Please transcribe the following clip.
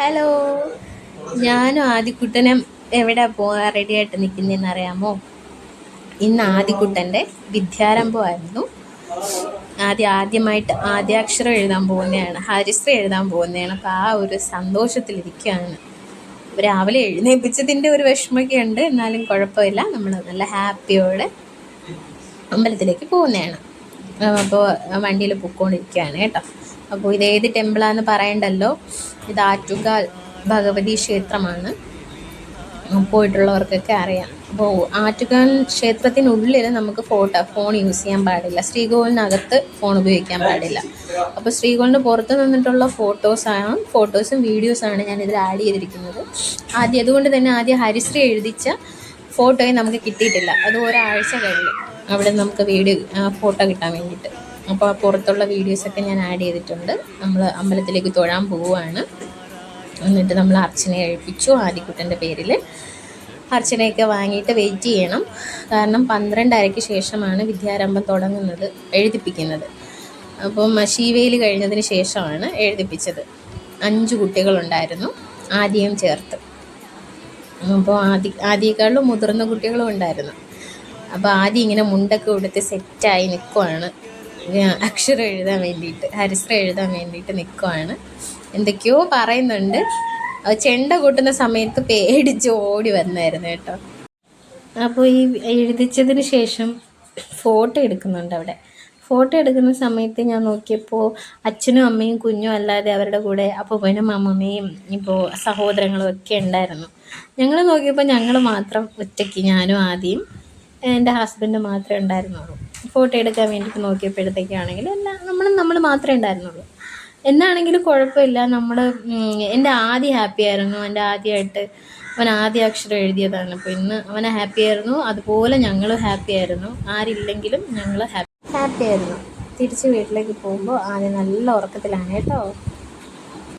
Hello ഞാനും ആദിക്കുട്ടനും എവിടെ പോകാൻ റെഡി ആയിട്ട് നിൽക്കുന്നതെന്ന് അറിയാമോ? ഇന്ന് ആദിക്കുട്ടന്റെ വിദ്യാരംഭമായിരുന്നു. ആദ്യം ആദ്യമായിട്ട് ആദ്യാക്ഷരം എഴുതാൻ പോകുന്നതാണ്. ഹരിശ്രീ എഴുതാൻ പോകുന്നതാണ്. അപ്പോൾ ആ ഒരു സന്തോഷത്തിലിരിക്കുകയാണ്. രാവിലെ എഴുന്നേൽപ്പിച്ചതിന്റെ ഒരു വിഷമമൊക്കെ ഉണ്ട്. എന്നാലും കുഴപ്പമില്ല. നമ്മൾ നല്ല ഹാപ്പിയോടെ അമ്പലത്തിലേക്ക് പോകുന്നതാണ്. അപ്പോൾ വണ്ടിയിൽ പൊക്കോണ്ടിരിക്കുകയാണ് കേട്ടോ. അപ്പോൾ ഇത് ഏത് ടെമ്പിളാന്ന് പറയണ്ടല്ലോ? ഇത് ആറ്റുകാൽ ഭഗവതി ക്ഷേത്രമാണ്. പോയിട്ടുള്ളവർക്കൊക്കെ അറിയാം. അപ്പോൾ ആറ്റുകാൽ ക്ഷേത്രത്തിനുള്ളിൽ നമുക്ക് ഫോട്ടോ ഫോൺ യൂസ് ചെയ്യാൻ പാടില്ല. ശ്രീകോവിലിനകത്ത് ഫോൺ ഉപയോഗിക്കാൻ പാടില്ല. അപ്പോൾ ശ്രീകോവിലിന് പുറത്ത് നിന്നിട്ടുള്ള ഫോട്ടോസാണ് ഫോട്ടോസും വീഡിയോസാണ് ഞാൻ ഇതിൽ ആഡ് ചെയ്തിരിക്കുന്നത്. ആദ്യം അതുകൊണ്ട് തന്നെ ആദ്യം ഹരിശ്രീ എഴുതിച്ച ഫോട്ടോയും നമുക്ക് കിട്ടിയിട്ടില്ല. അത് ഒരാഴ്ച കഴിഞ്ഞു. അവിടെ നമുക്ക് വീഡിയോ ഫോട്ടോ കിട്ടാൻ വേണ്ടിയിട്ട്. അപ്പോൾ പുറത്തുള്ള വീഡിയോസൊക്കെ ഞാൻ ആഡ് ചെയ്തിട്ടുണ്ട്. നമ്മൾ അമ്പലത്തിലേക്ക് തൊഴാൻ പോവുകയാണ്. എന്നിട്ട് നമ്മൾ അർച്ചനയെ കഴിപ്പിച്ചു ആദിക്കുട്ടന്റെ പേരിൽ അർച്ചനയൊക്കെ വാങ്ങിയിട്ട് വെയിറ്റ് ചെയ്യണം. കാരണം പന്ത്രണ്ടരയ്ക്ക് ശേഷമാണ് വിദ്യാരംഭം തുടങ്ങുന്നത് എഴുതിപ്പിക്കുന്നത്. അപ്പം ശീവേലി കഴിഞ്ഞതിന് ശേഷമാണ് എഴുതിപ്പിച്ചത്. അഞ്ച് കുട്ടികളുണ്ടായിരുന്നു ആദ്യം ചേർത്ത്. അപ്പോൾ ആദ്യ ആദ്യേക്കാളും മുതിർന്ന കുട്ടികളും ഉണ്ടായിരുന്നു. അപ്പോൾ ആദ്യം ഇങ്ങനെ മുണ്ടൊക്കെ ഉടുത്ത് സെറ്റായി നിൽക്കുവാണ് അക്ഷരം എഴുതാൻ വേണ്ടിയിട്ട് ഹരിശ്രം എഴുതാൻ വേണ്ടിയിട്ട് നിൽക്കുവാണ് എന്തൊക്കെയോ പറയുന്നുണ്ട്. ചെണ്ട കൂട്ടുന്ന സമയത്ത് പേടിച്ച് ഓടി വന്നായിരുന്നു കേട്ടോ. അപ്പോൾ ഈ എഴുതിച്ചതിന് ശേഷം ഫോട്ടോ എടുക്കുന്നുണ്ട് അവിടെ. ഫോട്ടോ എടുക്കുന്ന സമയത്ത് ഞാൻ നോക്കിയപ്പോൾ അച്ഛനും അമ്മയും കുഞ്ഞും അല്ലാതെ അവരുടെ കൂടെ അപ്പൂപ്പനും അമ്മമ്മയും ഇപ്പോൾ സഹോദരങ്ങളും ഒക്കെ ഉണ്ടായിരുന്നു. ഞങ്ങൾ നോക്കിയപ്പോൾ ഞങ്ങൾ മാത്രം ഒറ്റയ്ക്ക് ഞാനും ആദ്യം എന്റെ ഹസ്ബൻഡ് മാത്രമേ ഉണ്ടായിരുന്നുള്ളൂ. ഫോട്ടോ എടുക്കാൻ വേണ്ടിയിട്ട് നോക്കിയപ്പോഴത്തേക്കാണെങ്കിൽ എല്ലാം നമ്മൾ നമ്മൾ മാത്രമേ ഉണ്ടായിരുന്നുള്ളൂ. എന്നാണെങ്കിലും കുഴപ്പമില്ല. നമ്മൾ എന്റെ ആദ്യ ഹാപ്പി ആയിരുന്നു. എന്റെ ആദ്യമായിട്ട് അവൻ ആദ്യ അക്ഷരം എഴുതിയതാണ്. അപ്പോൾ ഇന്ന് അവനെ ഹാപ്പി ആയിരുന്നു. അതുപോലെ ഞങ്ങളും ഹാപ്പി ആയിരുന്നു. ആരില്ലെങ്കിലും ഞങ്ങൾ ഹാപ്പി ഹാപ്പി ആയിരുന്നു തിരിച്ച് വീട്ടിലേക്ക് പോകുമ്പോൾ ആദ്യം നല്ല ഉറക്കത്തിലാണ് കേട്ടോ.